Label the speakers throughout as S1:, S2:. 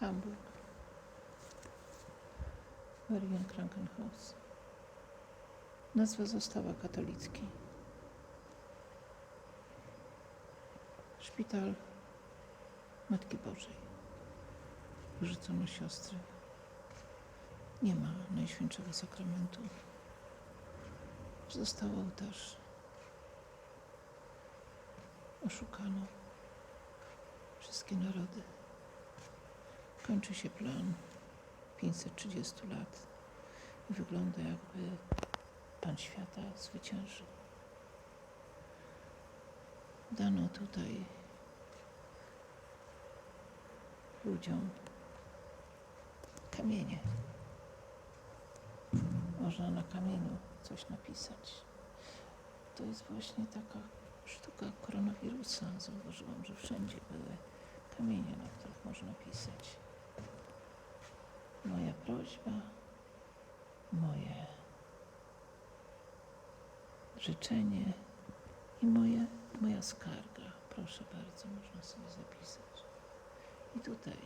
S1: Hamburg. Marian Krankenhaus. Nazwa została katolicki. Szpital Matki Bożej. Wyrzucono siostry. Nie ma Najświętszego Sakramentu. Został ołtarz. Oszukano wszystkie narody. Kończy się plan 530 lat i wygląda jakby Pan Świata zwyciężył. Dano tutaj ludziom kamienie. Można na kamieniu coś napisać. To jest właśnie taka sztuka koronawirusa. Zauważyłam, że wszędzie były kamienie, na których można pisać. Moja prośba, moje życzenie i moje, moja skarga. Proszę bardzo, można sobie zapisać. I tutaj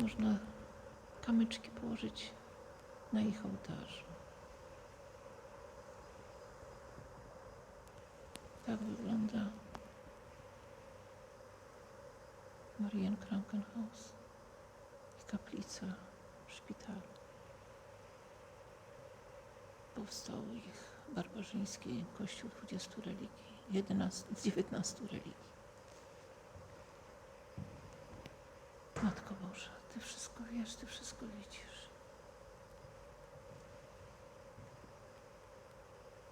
S1: można kamyczki położyć na ich ołtarzu. Tak wygląda Marien Krankenhaus kaplica w szpitalu. Powstał ich barbarzyński kościół 20 religii, 11, 19 religii. Matko Boża, Ty wszystko wiesz, Ty wszystko widzisz.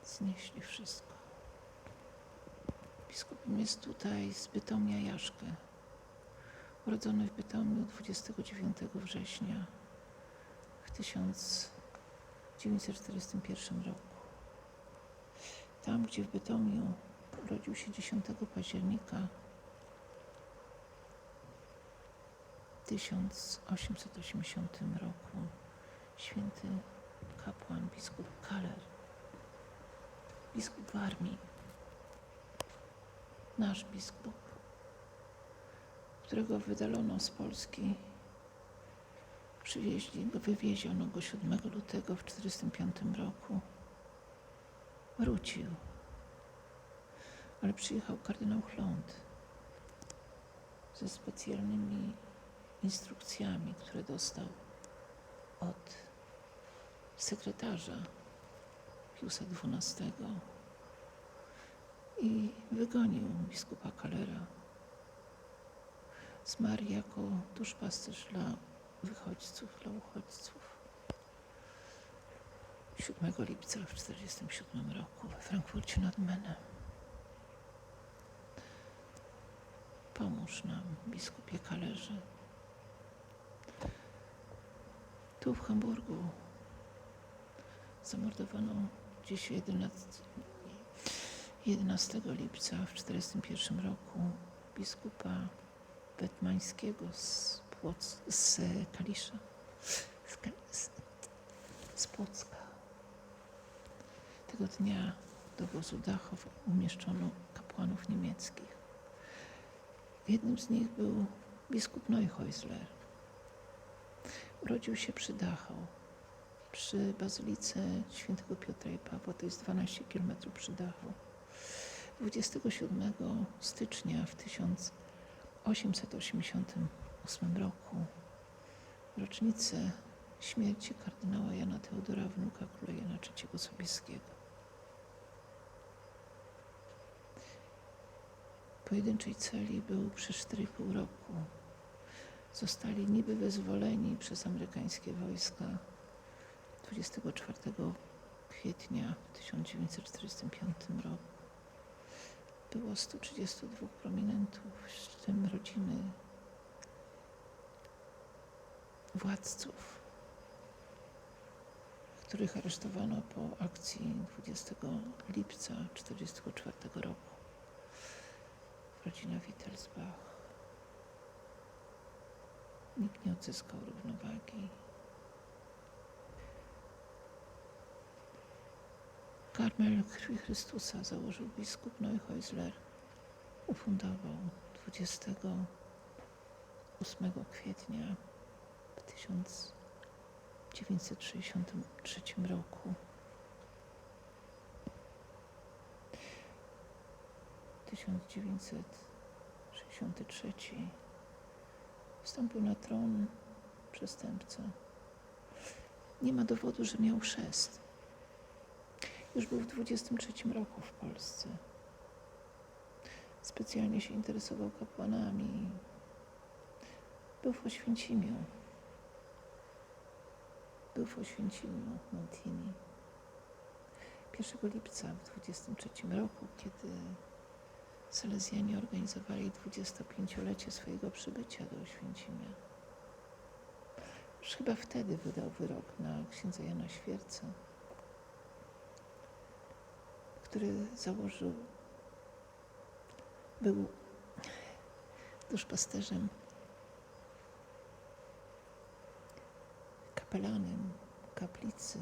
S1: Znieśli wszystko. Biskupem jest tutaj z Bytomia Jaszkę, urodzony w Bytomiu 29 września w 1941 roku. Tam, gdzie w Bytomiu urodził się 10 października 1880 roku święty kapłan biskup Kaler, biskup w armii, nasz biskup, którego wydalono z Polski. Przywieźli go, wywieziono go 7 lutego w 1945 roku. Wrócił, ale przyjechał kardynał Chląd ze specjalnymi instrukcjami, które dostał od sekretarza Piusa XII i wygonił biskupa Kalera. Zmarł jako duszpasterz dla wychodźców, dla uchodźców. 7 lipca w 1947 roku we Frankfurcie nad Menem. Pomóż nam, biskupie Kalerze. Tu w Hamburgu zamordowano dziś 11, 11 lipca w 1941 roku biskupa Wetmańskiego z, Płoc, z Kalisza, z, z, z Płocka. Tego dnia do wozu Dachow umieszczono kapłanów niemieckich. Jednym z nich był biskup Neuhäusler. Urodził się przy Dachau, przy bazylice świętego Piotra i Pawła, to jest 12 km przy Dachau. 27 stycznia w 1888 roku, rocznicę śmierci kardynała Jana Teodora, wnuka króla Jana III Sobieskiego. Pojedynczej celi był przez 4,5 roku. Zostali niby wyzwoleni przez amerykańskie wojska 24 kwietnia w 1945 roku. Było 132 prominentów, w tym rodziny władców, których aresztowano po akcji 20 lipca 1944 roku. Rodzina Wittelsbach. Nikt nie odzyskał równowagi. Karmel Krwi Chrystusa założył biskup Neuhäusler. Ufundował 20 8 kwietnia w 1963 roku. 1963 wstąpił na tron przestępca. Nie ma dowodu, że miał chrzest. Już był w 23 roku w Polsce. Specjalnie się interesował kapłanami. Był w Oświęcimiu. Był w Oświęcimiu Montini. 1 lipca w 23 roku, kiedy Salezjanie organizowali 25-lecie swojego przybycia do Oświęcimia. Już chyba wtedy wydał wyrok na księdza Jana Świerca, który założył, był duszpasterzem, kapelanem kaplicy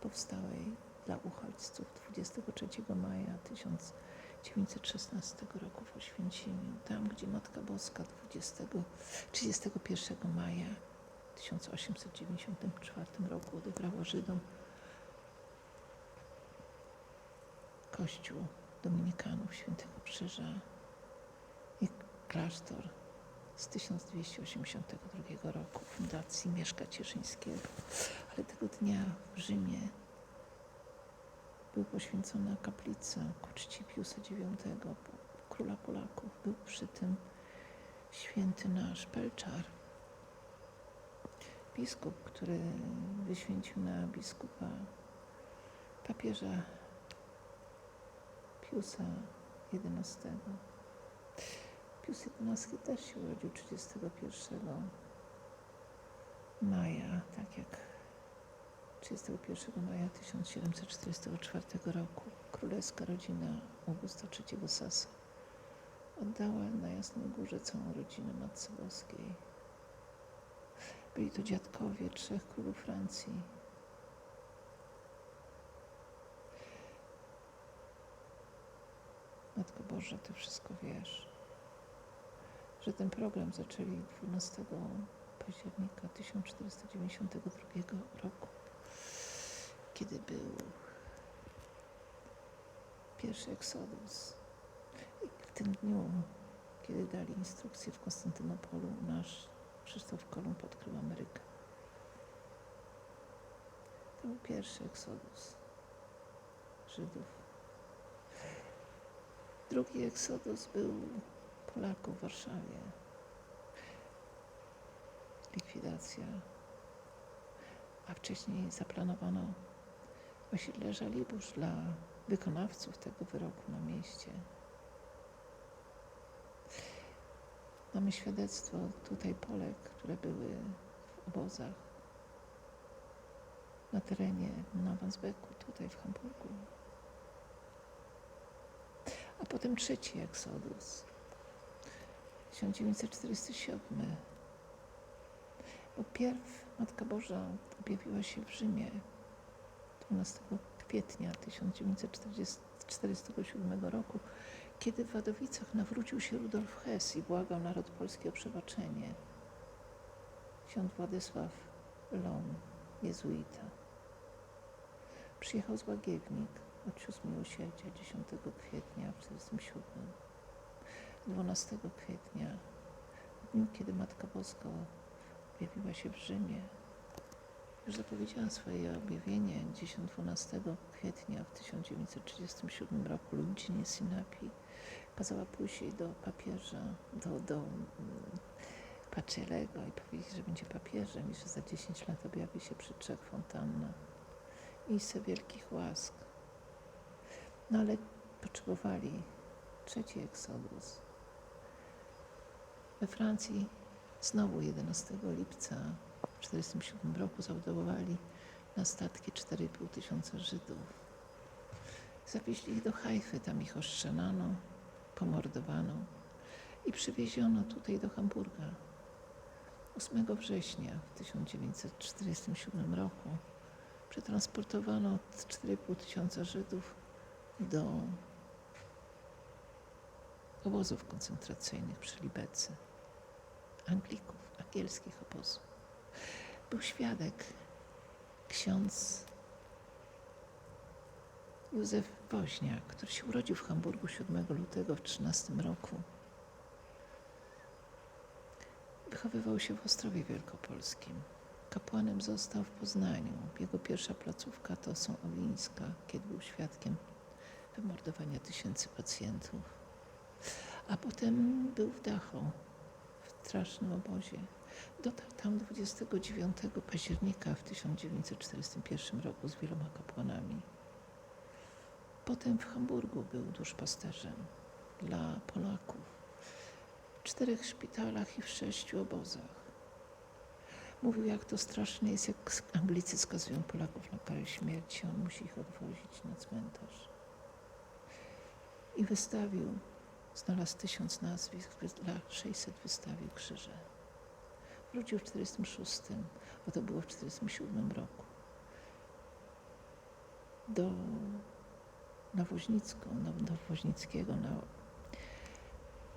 S1: powstałej dla uchodźców 23 maja 1916 roku w Oświęcimiu, tam gdzie Matka Boska 20, 31 maja 1894 roku odebrała Żydom kościół dominikanów Świętego Krzyża i klasztor z 1282 roku Fundacji Mieszka Cieszyńskiego. Ale tego dnia w Rzymie był poświęcona kaplica ku czci Piusa IX, króla Polaków. Był przy tym święty nasz Pelczar, biskup, który wyświęcił na biskupa papieża Piusa XI. Pius XI też się urodził 31 maja, tak jak 31 maja 1744 roku królewska rodzina Augusta III Sasa oddała na Jasnej Górze całą rodzinę Matce Boskiej. Byli to dziadkowie trzech królów Francji. Matko Boża, Ty wszystko wiesz. Że ten program zaczęli 12 października 1492 roku, kiedy był pierwszy eksodus. I w tym dniu, kiedy dali instrukcję w Konstantynopolu, nasz Krzysztof Kolumb odkrył Amerykę. To był pierwszy eksodus Żydów. Drugi eksodus był Polaków w Warszawie. Likwidacja. A wcześniej zaplanowano osiedle Żaliborz dla wykonawców tego wyroku na mieście. Mamy świadectwo tutaj Polek, które były w obozach na terenie Nowensbeku, tutaj w Hamburgu. Potem trzeci eksodus, 1947. Bo pierw Matka Boża objawiła się w Rzymie 12 kwietnia 1947 roku, kiedy w Wadowicach nawrócił się Rudolf Hess i błagał naród polski o przebaczenie. Ksiądz Władysław Lom, jezuita. Przyjechał z Łagiewnik, odciósł miłosierdzia 10 kwietnia w 1947. 12 kwietnia, w dniu, kiedy Matka Boska objawiła się w Rzymie, już zapowiedziała swoje objawienie 10-12 kwietnia w 1937 roku Luigi Sinapi kazała pójść do papieża, do, do um, Pacielego i powiedzieć, że będzie papieżem i że za 10 lat objawi się przy trzech fontannach se wielkich łask. No ale potrzebowali trzeci eksodus. We Francji znowu 11 lipca w 1947 roku załadowali na statki 4,5 tysiąca Żydów. Zawieźli ich do Hajfy, tam ich ostrzelano, pomordowano i przywieziono tutaj do Hamburga. 8 września w 1947 roku przetransportowano 4,5 tysiąca Żydów do obozów koncentracyjnych przy Libece. Anglików, angielskich obozów. Był świadek, ksiądz Józef Woźniak, który się urodził w Hamburgu 7 lutego w 13 roku. Wychowywał się w Ostrowie Wielkopolskim. Kapłanem został w Poznaniu. Jego pierwsza placówka to są Owińska, kiedy był świadkiem wymordowania tysięcy pacjentów. A potem był w Dachau, w strasznym obozie. Dotarł tam 29 października w 1941 roku z wieloma kapłanami. Potem w Hamburgu był duszpasterzem dla Polaków. W czterech szpitalach i w sześciu obozach. Mówił, jak to straszne jest, jak Anglicy skazują Polaków na karę śmierci. On musi ich odwozić na cmentarz. I wystawił, znalazł tysiąc nazwisk, dla 600 wystawił krzyże. Wrócił w 46, bo to było w 47 roku. Do na Woźnicką, na, do Woźnickiego, na,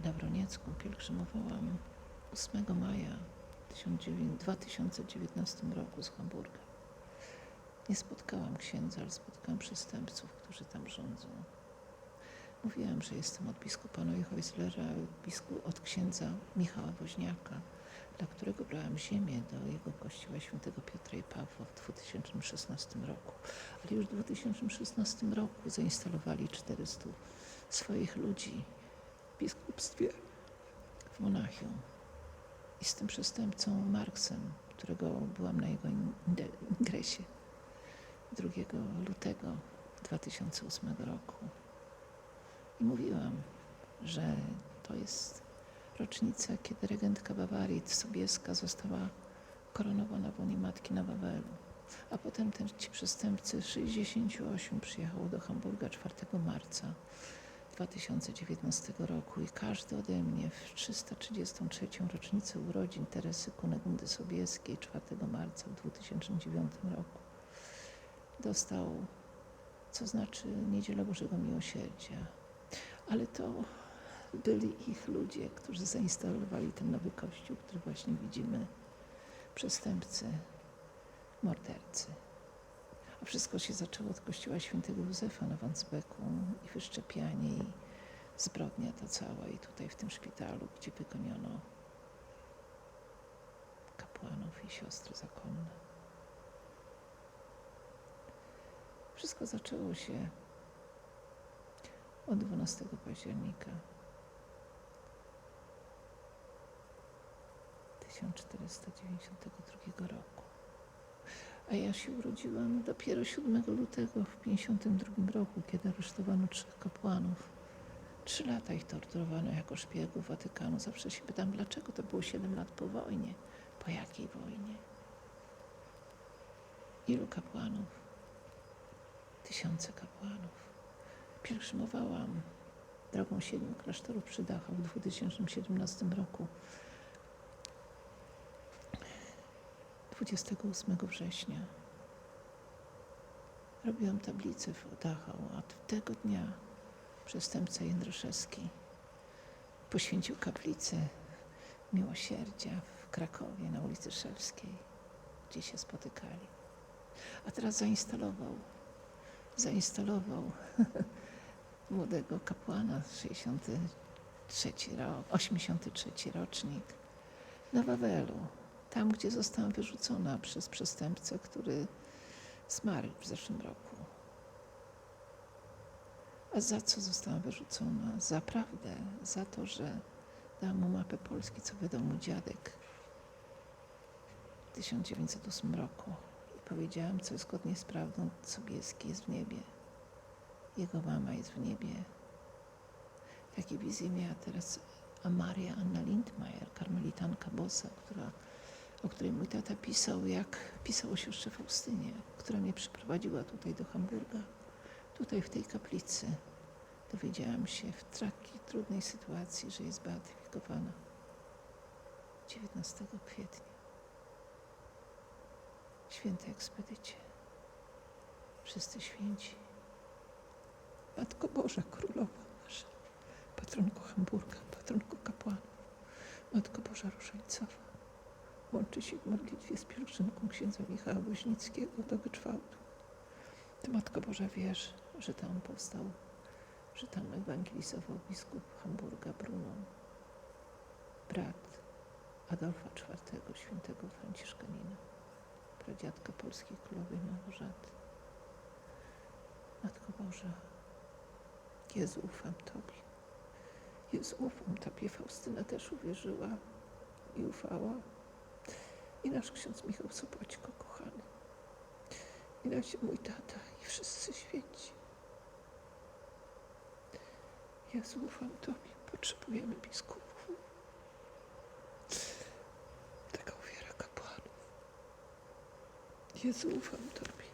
S1: na Wroniecką pielgrzymowałam 8 maja 2019 roku z Hamburga. Nie spotkałam księdza, ale spotkałam przestępców, którzy tam rządzą. Mówiłam, że jestem od biskupa Neuhäuslera, biskup, od księdza Michała Woźniaka, dla którego brałam ziemię do jego kościoła świętego Piotra i Pawła w 2016 roku. Ale już w 2016 roku zainstalowali 400 swoich ludzi w biskupstwie w Monachium. I z tym przestępcą Marksem, którego byłam na jego ingresie 2 lutego 2008 roku. I mówiłam, że to jest rocznica, kiedy regentka Bawarii Sobieska została koronowana w łonie Matki na Wawelu. A potem ten, ci przestępcy, 68 przyjechało do Hamburga 4 marca 2019 roku i każdy ode mnie w 333 rocznicę urodzin Teresy Kunegundy Sobieskiej 4 marca w 2009 roku dostał, co znaczy Niedzielę Bożego Miłosierdzia. Ale to byli ich ludzie, którzy zainstalowali ten nowy kościół, który właśnie widzimy. Przestępcy, mordercy. A wszystko się zaczęło od kościoła świętego Józefa na Wandsbeku i wyszczepianie i zbrodnia ta cała i tutaj w tym szpitalu, gdzie wygoniono kapłanów i siostry zakonne. Wszystko zaczęło się od 12 października 1492 roku. A ja się urodziłam dopiero 7 lutego w 52 roku, kiedy aresztowano trzech kapłanów. Trzy lata ich torturowano jako szpiegów Watykanu. Zawsze się pytam, dlaczego to było 7 lat po wojnie? Po jakiej wojnie? Ilu kapłanów? Tysiące kapłanów. Pielgrzymowałam drogą siedmiu klasztorów przy Dachau w 2017 roku. 28 września robiłam tablicę w Dachau, a tego dnia przestępca Jędraszewski poświęcił kaplicę miłosierdzia w Krakowie na ulicy Szewskiej, gdzie się spotykali. A teraz zainstalował, zainstalował młodego kapłana, 63 rok, 83 rocznik, na Wawelu tam, gdzie zostałam wyrzucona przez przestępcę, który zmarł w zeszłym roku. A za co zostałam wyrzucona? Za prawdę, za to, że dałam mu mapę Polski, co wydał mu dziadek w 1908 roku. I powiedziałam, co jest zgodnie z prawdą, Sobieski jest w niebie. Jego mama jest w niebie. Takie wizje miała teraz Maria Anna Lindmayer, karmelitanka bosa, która o której mój tata pisał, jak pisał o siostrze Faustynie, która mnie przyprowadziła tutaj do Hamburga. Tutaj w tej kaplicy dowiedziałam się w takiej trudnej sytuacji, że jest beatyfikowana 19 kwietnia. Święte ekspedycie. Wszyscy święci. Matko Boża, Królowa nasza, patronko Hamburga, patronko kapłanów. Matko Boża Różańcowa, łączy się w modlitwie z pielgrzymką księdza Michała Woźnickiego do Wyczwałtu. Ty, Matko Boża, wiesz, że tam powstał, że tam ewangelizował biskup Hamburga Bruno, brat Adolfa IV, świętego Franciszkanina, pradziadka polskiej królowej Małgorzaty. Matko Boża, Jezu, ufam Tobie. Jezu, ufam Tobie. Faustyna też uwierzyła i ufała. I nasz ksiądz Michał Sopoćko, kochany. I nasi mój tata i wszyscy święci. Jezu, ufam Tobie. Potrzebujemy biskupów. Taka ofiara kapłanów. Jezu, ufam Tobie.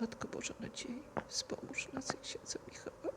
S1: Matko Boża Nadziei, wspomóż nas i księdza Michała.